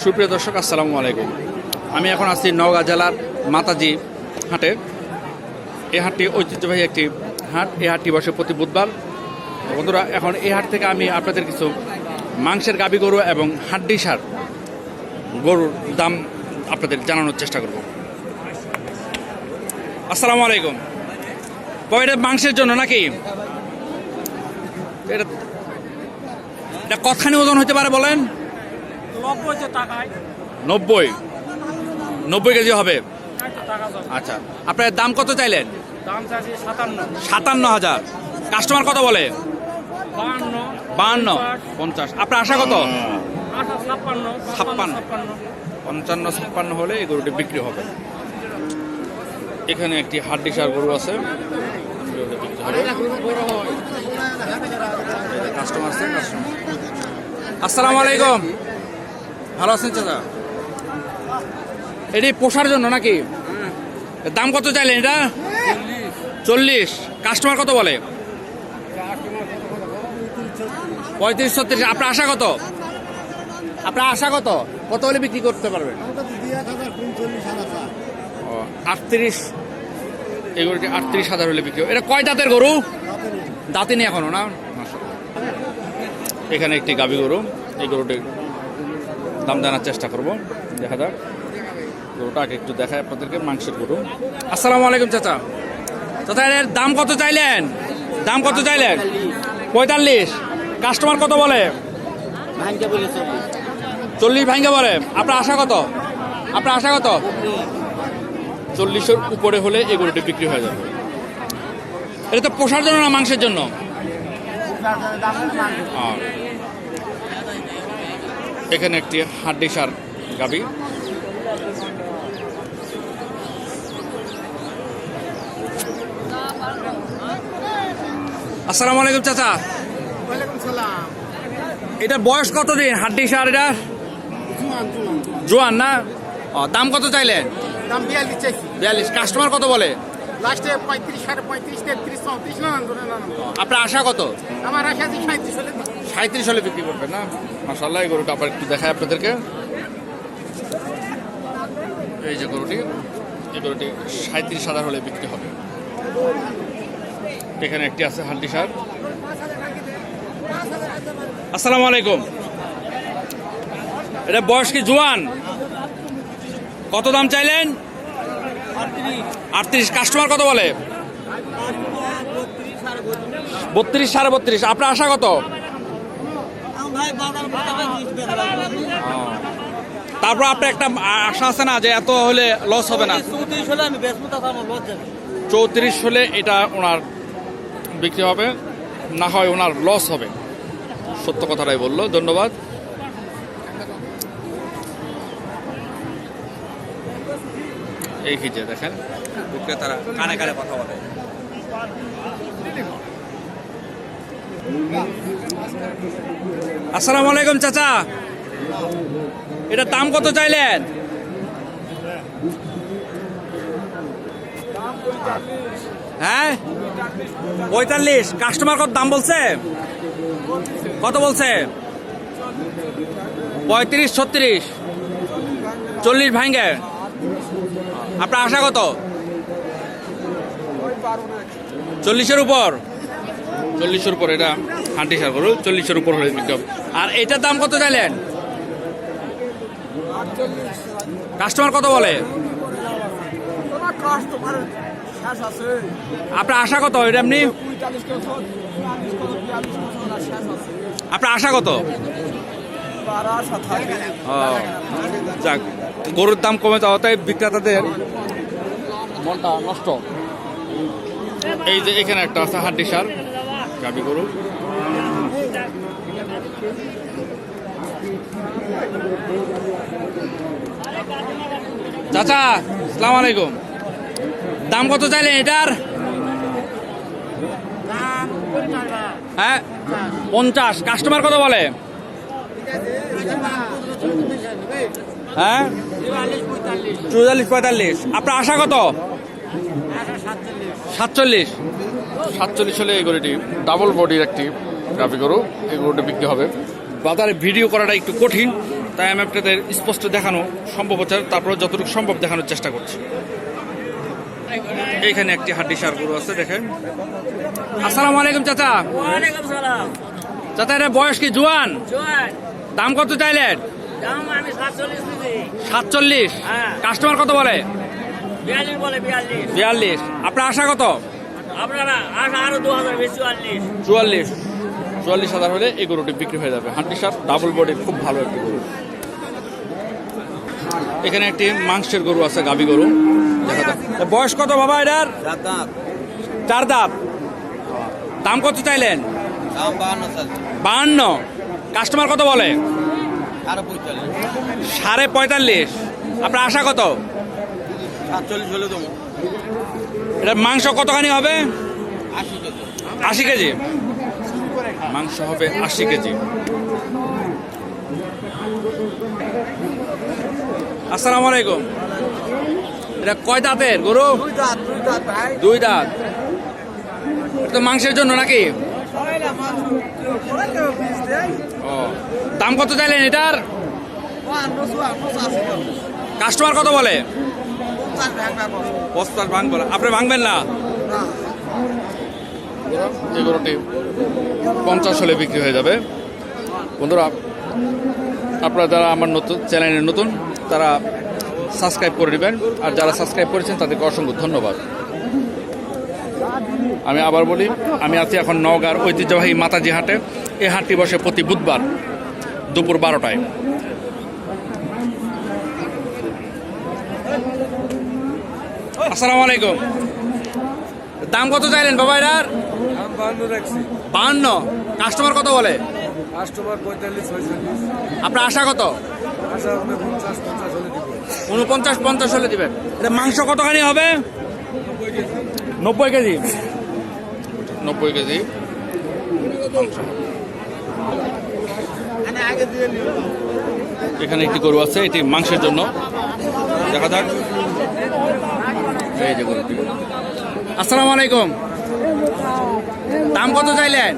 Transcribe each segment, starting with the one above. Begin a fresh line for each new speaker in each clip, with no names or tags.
সুপ্রিয় দর্শক, আসসালামু আলাইকুম। আমি এখন আছি নওগাঁ জেলার মাতাজি হাটে। এই হাটটি ঐতিহ্যবাহী একটি হাট। এই হাটটি বসে প্রতি বুধবার। বন্ধুরা, এখন এই হাট থেকে আমি আপনাদের কিছু মাংসের গাবি গরু এবং হাড্ডি সার গরুর দাম আপনাদের জানানোর চেষ্টা করব। আসসালামু আলাইকুম। এটা মাংসের জন্য নাকি? এটা এটা কতখানি ওজন হতে পারে বলেন?
নব্বই
নব্বই। কেজি হবে? আচ্ছা। আপনার দাম কত চাইলেন?
সাতান্ন।
হাজার। কাস্টমার কত বলে?
বাহান্ন
বাহান্ন। পঞ্চাশ। আপনার আশা কত?
ছাপ্পান্ন
পঞ্চান্ন ছাপ্পান্ন হলে এই গরুটি বিক্রি হবে। এখানে একটি হাড্ডি সার গরু আছে। কাস্টমার আসসালামু আলাইকুম। ভালো আছেন চাচা? এটি পোষার জন্য নাকি? দাম কত চাইলেন এটা? চল্লিশ। কাস্টমার কত বলে? পঁয়ত্রিশ, ছত্রিশ। আপনার আশা কত? আপনার আশা কত? কত হলে বিক্রি করতে পারবেন? আটত্রিশ। গরুটি আটত্রিশ হাজার হলে বিক্রি এটা কয় দাঁতের গরু? দাঁতে নেই এখনও না? এখানে একটি গাবি গরু। এই গরুটি দাম জানার চেষ্টা করব। দেখা যাক। গরুটা আগে একটু দেখায় আপনাদেরকে মাংসের গরু। আসসালামু আলাইকুম চাচা। চাচা এর দাম কত চাইলেন? দাম কত চাইলেন? পঁয়তাল্লিশ। কাস্টমার কত বলে? চল্লিশ। ভাঙ্গে বলে। আপনার আশা কত? আপনার আশা কত? চল্লিশের উপরে হলে এই গরুটি বিক্রি হয়ে যাবে। এটা তো পোষার জন্য না মাংসের জন্য। এখানে একটি হাড্ডি সার গাবি। আসসালামু আলাইকুম চাচা। এটার বয়স কত দিন হাড্ডি সার এটা?
জুয়ান
না? ও, দাম কত চাইলেন
দাম বিয়াল্লিশ চাইছি।
বিয়াল্লিশ। কাস্টমার কত বলে?
লাস্টে পঁয়ত্রিশ সাড়ে পঁয়ত্রিশ তেত্রিশ চৌত্রিশ না
আপনার আশা কত?
আমার আশা আছে সাঁত্রিশ হলে।
সাঁত্রিশ হলে বিক্রি করবেন না? মাসাল্লাহ এই গরুটা আবার একটু দেখায় আপনাদেরকে। এই যে গরুটি, এই গরুটি সাঁত্রিশ হাজার হলে বিক্রি হবে। এখানে একটি আছে হান্ডি সার। আসসালামু আলাইকুম। এটা বয়স কি জোয়ান? কত দাম চাইলেন? আটত্রিশ। কাস্টমার কত বলে? বত্রিশ সাড়ে বত্রিশ। আপনার আশা কত? তারপর আপনার একটা আশা আছে না যে এত হলে লস হবে না? চৌত্রিশ হলে এটা ওনার বিক্রি হবে না হয় ওনার লস হবে। সত্য কথাটাই বলল ধন্যবাদ। এই খিচে দেখেন। বিক্রেতারা কানে কানে কথা বলে। আসসালামু আলাইকুম, চাচা। এটা দাম কত চাইলেন? হ্যাঁ? পঁয়তাল্লিশ। কাস্টমার কত দাম বলছে? কত বলছে? পঁয়ত্রিশ, ছত্রিশ। চল্লিশ ভাঙ্গে। আপনার আশা কত? চল্লিশের উপর। চল্লিশের উপর এটা হান্টি সার করু চল্লিশের উপর হলে বিক্রি হবে। আর এটার দাম কত চাইলেন কাস্টমার কত বলে? আপনার আশা কত? এটা এমনি? আপনার আশা কত? যাক গরুর দাম কমে যাওয়া তাই বিক্রেতাদের মনটা নষ্ট। এই যে এখানে একটা আছে হাড্ডি সার। গাবি গরু। চাচা সালাম আলাইকুম। দাম কত চাইলেন এটার? হ্যাঁ পঞ্চাশ। কাস্টমার কত বলে? হ্যাঁ? চুয়াল্লিশ পঁয়তাল্লিশ। আপনার আশা কত? সাতচল্লিশ। সাতচল্লিশ হলে এই গরুটি ডাবল বডির একটি গাভি গরু এই গরুটি বিক্রি হবে। বাজারে ভিডিও করাটা একটু কঠিন তাই আমি আপনাদের স্পষ্ট দেখানো সম্ভব হচ্ছে তারপরে যতটুকু সম্ভব দেখানোর চেষ্টা করছি। এইখানে একটি হাড্ডি সার গরু আছে দেখেন। আসসালামু আলাইকুম চাচা। চাচা এটা বয়স কি জুয়ান? দাম কত চাইলেন?
সাতচল্লিশ
সাতচল্লিশ?
হ্যাঁ।
কাস্টমার কত বলে?
বিয়াল্লিশ।
আপনার আশা কত?
চুয়াল্লিশ।
চুয়াল্লিশ। হাজার হলে এই গরুটি বিক্রি হয়ে যাবে। হাড্ডি সার ডাবল বডির খুব ভালো একটি গরু। এখানে একটি মাংসের গরু আছে গাবি গরু। দেখা যাক। বয়স কত বাবা এটার? চার দাঁত। দাম কত চাইলেন?
বাহান্ন
কাস্টমার কত বলে? সাড়ে পঁয়তাল্লিশ। আপনার আশা কত?
সাতচল্লিশ হলে দেবো।
এটা মাংস কতখানি হবে?
আশি কেজি।
মাংস হবে আশি কেজি। আসসালামু আলাইকুম। এটা কয় দাঁতের গরু?
দুই দাঁত
তো মাংসের জন্য নাকি? ও দাম কত চাইলেন এটার? কাস্টমার কত বলে? বস্তার ভাঙ বলে আপনি ভাঙবেন না? এগারোটি পঞ্চাশ হলে বিক্রি হয়ে যাবে। বন্ধুরা, আপনারা যারা আমার নতুন চ্যানেলে নতুন, তারা সাবস্ক্রাইব করে নেবেন। আর যারা সাবস্ক্রাইব করেছেন, তাদেরকে অসংখ্য ধন্যবাদ। আমি আবার বলি, আমি আছি এখন নওগাঁর ঐতিহ্যবাহী মাতাজি হাটে। এই হাটটি বসে প্রতি বুধবার দুপুর বারোটায়। আসসালামু আলাইকুম। দাম কত চাইলেন বাবা এটার?
বাহান্ন
কাস্টমার কত বলে? আপনার আশা কত? উনপঞ্চাশ পঞ্চাশ হলে দিবেন। এটা মাংস কতখানি হবে? নব্বই কেজি। নব্বই কেজি? এখানে একটি গরু আছে এটি মাংসের জন্য। দেখা যাক। এই যে গরুটি আসসালামু আলাইকুম। দাম কত চাইলেন?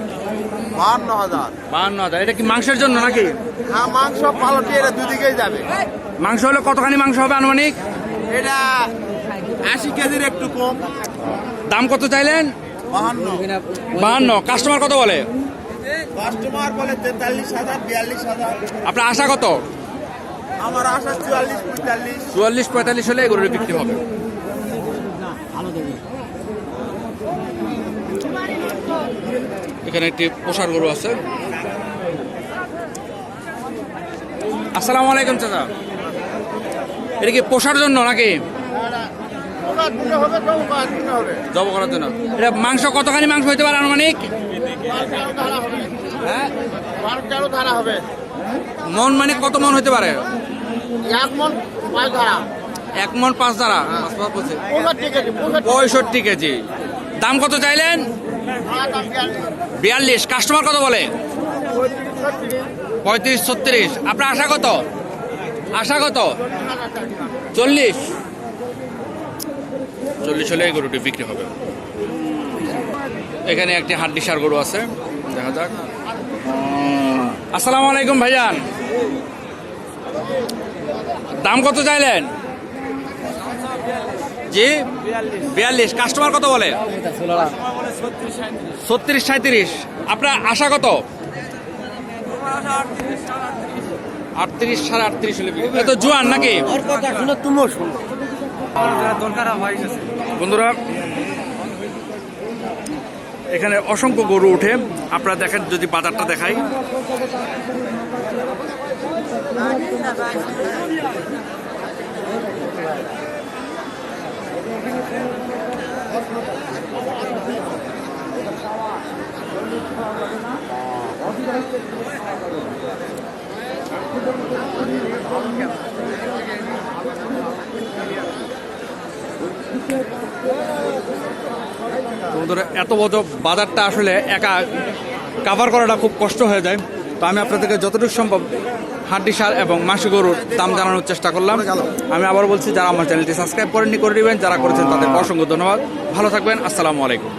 বাহান্ন হাজার।
বাহান্ন হাজার। এটা কি মাংসের জন্য নাকি?
হ্যাঁ মাংস পালটি এটা দুদিকেই যাবে।
মাংস হলে কতখানি মাংস হবে আনুমানিক?
এটা আশি কেজির একটু কম।
দাম কত চাইলেন?
বাহান্ন।
বাহান্ন। কাস্টমার কত বলে?
কাস্টমার বলে তেতাল্লিশ হাজার বিয়াল্লিশ হাজার।
আপনার আশা কত?
আমার আশা চুয়াল্লিশ পঁয়তাল্লিশ।
চুয়াল্লিশ পঁয়তাল্লিশ হলে এগুলো বিক্রি হবে। এখানে একটি পোষার গরু আছে। আসসালামু আলাইকুম চাচা। এটা কি পোষার জন্য নাকি? জব করার জন্য। এটা মাংস কতখানি মাংস হইতে পারে আনুমানিক? হ্যাঁ? মন মানে কত মন হইতে পারে?
এক মন ধারা।
এক মন পাঁচ দ্বারা
পঁয়ষট্টি কেজি
দাম কত চাইলেন?
বিয়াল্লিশ।
কাস্টমার কত বলে?
পঁয়ত্রিশ ছত্রিশ।
পঁয়ত্রিশ ছত্রিশ আপনার আশা কত? আশা কত? চল্লিশ। চল্লিশ হলে এই গরুটি বিক্রি হবে। এখানে একটি হাড্ডি সার গরু আছে। দেখা যাক। আসসালামু আলাইকুম ভাইজান। দাম কত চাইলেন? জি, বিয়াল্লিশ। কাস্টমার কত বলে? ছত্রিশ সাঁত্রিশ আপনার আশা কত? আটত্রিশ সাড়ে আটত্রিশ হলে বিক্রি- তো জোয়ান নাকি? বন্ধুরা, এখানে অসংখ্য গরু উঠে আপনারা দেখেন, যদি বাজারটা দেখাই। এত বড় বাজারটা আসলে একা কাভার করাটা খুব কষ্ট হয়ে যায়। তো আমি আপনাদেরকে যতটুকু সম্ভব হাড্ডি সার এবং মাসি গরুর দাম জানানোর চেষ্টা করলাম। আমি আবার বলছি, যারা আমার চ্যানেলটি সাবস্ক্রাইব করেননি, করে নেবেন। যারা করেছেন তাদের অসংখ্য ধন্যবাদ। ভালো থাকবেন, আসসালামু আলাইকুম।